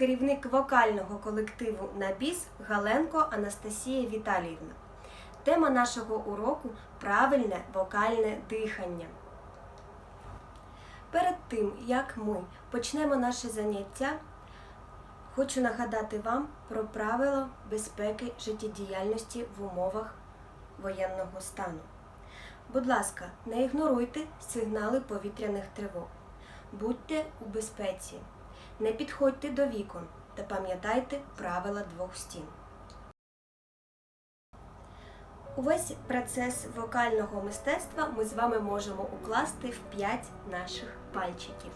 керівник вокального колективу на біс Галенко Анастасія Віталіївна. Тема нашого уроку правильне вокальне дихання. Перед тим, як ми почнемо наше заняття, хочу нагадати вам про правила безпеки життєдіяльності в умовах воєнного стану. Будь ласка, не ігноруйте сигнали повітряних тривог. Будьте у безпеці, не підходьте до вікон та пам'ятайте правила двох стін. Увесь процес вокального мистецтва ми з вами можемо укласти в 5 наших пальчиків.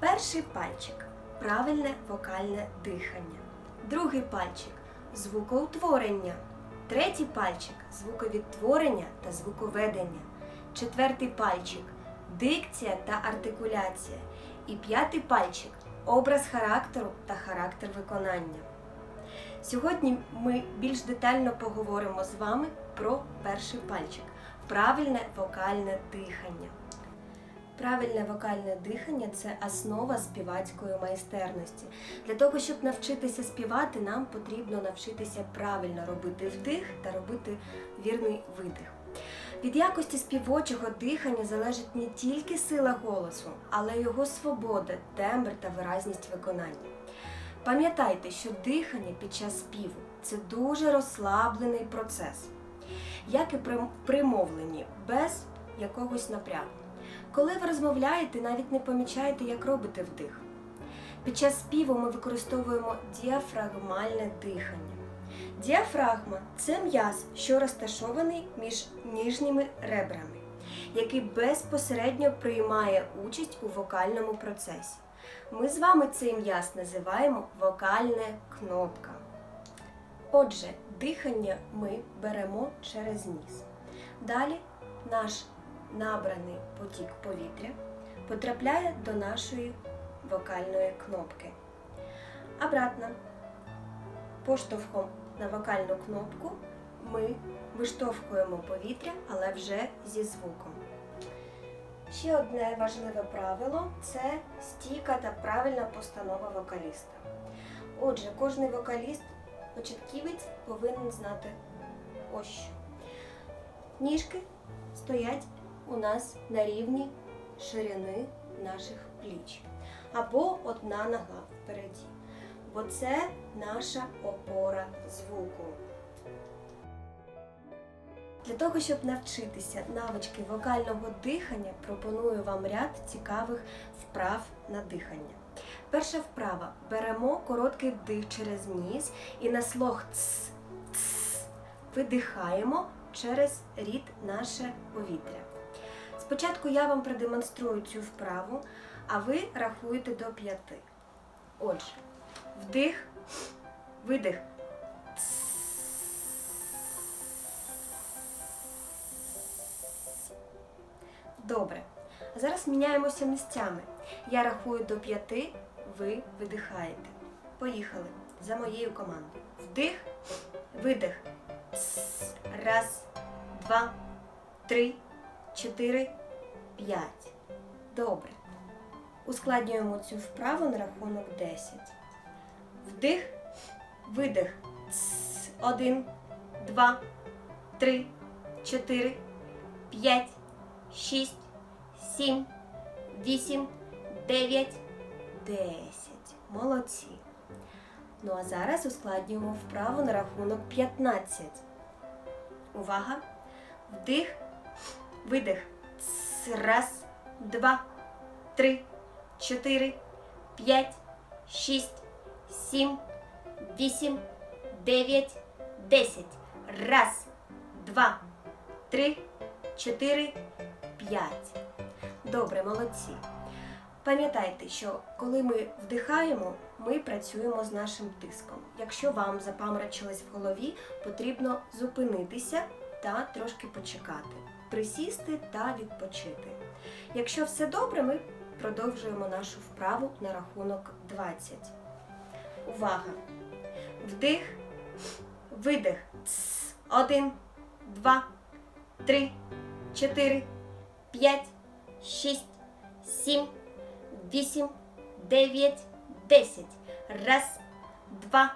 Перший пальчик правильне вокальне дихання. Другий пальчик звукоутворення. Третій пальчик звуковідтворення та звуковедення. Четвертий пальчик дикція та артикуляція. І п'ятий пальчик образ характеру та характер виконання. Сьогодні ми більш детально поговоримо з вами про перший пальчик правильне вокальне дихання. Правильне вокальне дихання це основа співацької майстерності. Для того, щоб навчитися співати, нам потрібно навчитися правильно робити вдих та робити вірний видих. Від якості співочого дихання залежить не тільки сила голосу, але й його свобода, тембр та виразність виконання. Пам'ятайте, що дихання під час співу це дуже розслаблений процес, як і при при мовленні, без якогось напрягу. Коли ви розмовляєте, навіть не помічаєте, як робите вдих. Під час співу ми використовуємо діафрагмальне дихання. Діафрагма це м'яз, що розташований між ніжніми ребрами, який безпосередньо приймає участь у вокальному процесі. Ми з вами цей м'яз називаємо вокальна кнопка. Отже, дихання ми беремо через ніс. Далі наш набраний потік повітря потрапляє до нашої вокальної кнопки. Обратно, поштовхом на вокальну кнопку ми виштовхуємо повітря, але вже зі звуком. Ще одне важливе правило це стійка та правильна постанова вокаліста. Отже, кожний вокаліст, початківець повинен знати ось що. Ніжки стоять у нас на рівні ширини наших пліч. Або одна нога впереді. Бо це наша опора звуку. Для того, щоб навчитися навички вокального дихання, пропоную вам ряд цікавих вправ на дихання. Перша вправа. Беремо короткий вдих через ніс і на слог ц, ц видихаємо через рід наше повітря. Спочатку я вам продемонструю цю вправу, а ви рахуєте до п'яти. Отже, вдих, видих. Добре. Зараз міняємося місцями. Я рахую до п'яти, ви видихаєте. Поїхали за моєю командою. Вдих, видих. Раз, два, три, чотири, п'ять. Добре. Ускладнюємо цю вправу на рахунок 10. Вдих, видих. Один, два, три, чотири, п'ять, шість, сім, вісім, дев'ять, десять. Молодці. Ну а зараз ускладнюємо вправу на рахунок 15. Увага! Вдих, видих. Раз, два, три, чотири, п'ять, шість, сім, вісім, дев'ять, десять. Раз, два, три, чотири, п'ять. Добре, молодці. Пам'ятайте, що коли ми вдихаємо, ми працюємо з нашим тиском. Якщо вам запаморочилось в голові, потрібно зупинитися та трошки почекати, присісти та відпочити. Якщо все добре, ми продовжуємо нашу вправу на рахунок 20. Увага! Вдих, видих. Тс. Один, два, три, чотири, п'ять, шість, сім, вісім, дев'ять, десять. Раз, два,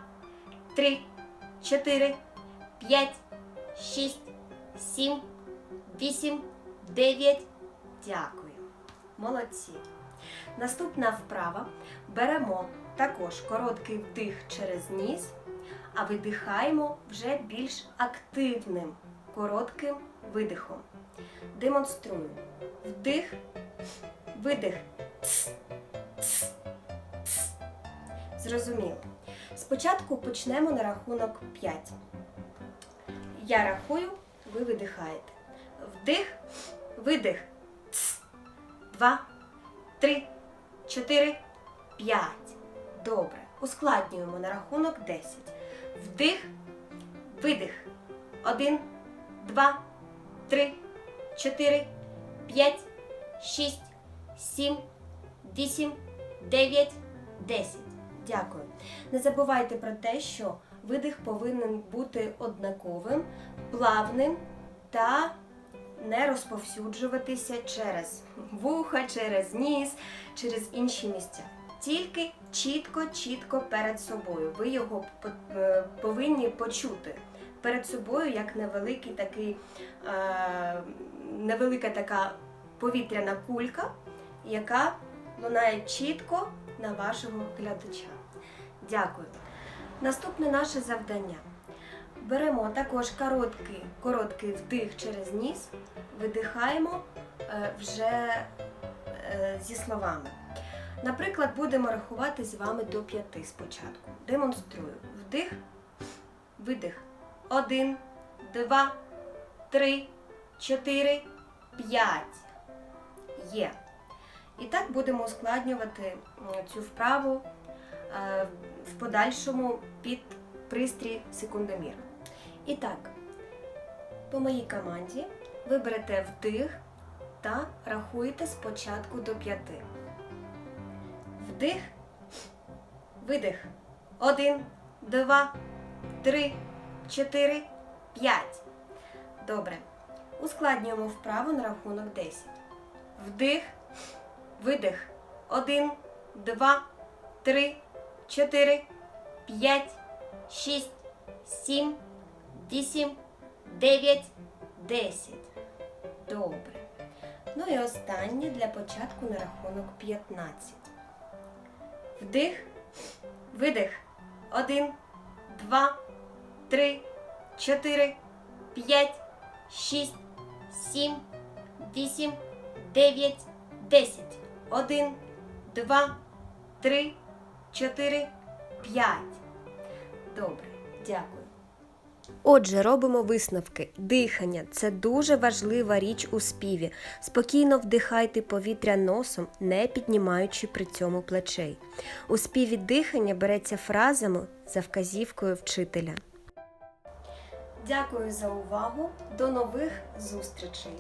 три, чотири, п'ять, шість, сім, вісім, дев'ять. Дякую. Молодці. Наступна вправа. Беремо також короткий вдих через ніс, а видихаємо вже більш активним коротким видихом. Демонструю. Вдих, видих. Тс, тс. Зрозуміло. Спочатку почнемо на рахунок 5. Я рахую, ви видихаєте. Вдих, видих. Тс. Два, три, чотири, п'ять. Добре. Ускладнюємо на рахунок 10. Вдих, видих. Один, два, три, чотири, п'ять, шість, сім, вісім, дев'ять, десять. Дякую. Не забувайте про те, що видих повинен бути однаковим, плавним та не розповсюджуватися через вуха, через ніс, через інші місця. Тільки чітко, чітко перед собою. Ви його е, повинні почути перед собою як невеликий такий, е, невелика така повітряна кулька, яка лунає чітко на вашого глядача. Дякую. Наступне наше завдання. Беремо також короткий, короткий вдих через ніс, видихаємо е, вже е, зі словами. Наприклад, будемо рахувати з вами до п'яти спочатку. Демонструю. Вдих, видих. Один, два, три, чотири, п'ять. Є. І так будемо ускладнювати цю вправу е, в подальшому під пристрій секундомір. І так, по моїй команді ви берете вдих та рахуєте спочатку до п'яти. Вдих, видих. Один, два, три, чотири, п'ять. Добре. Ускладнюємо вправу на рахунок 10. Вдих, видих. Один, два, три, чотири, п'ять, шість, сім, вісім, дев'ять, десять. Добре. Ну і останнє для початку на рахунок 15. Вдих, видих. Один, два, три, чотири, п'ять, шість, сім, вісім, дев'ять, десять. Один, два, три, чотири, п'ять. Добре, дякую. Отже, робимо висновки. Дихання це дуже важлива річ у співі. Спокійно вдихайте повітря носом, не піднімаючи при цьому плечей. У співі дихання береться фразами за вказівкою вчителя. Дякую за увагу. До нових зустрічей!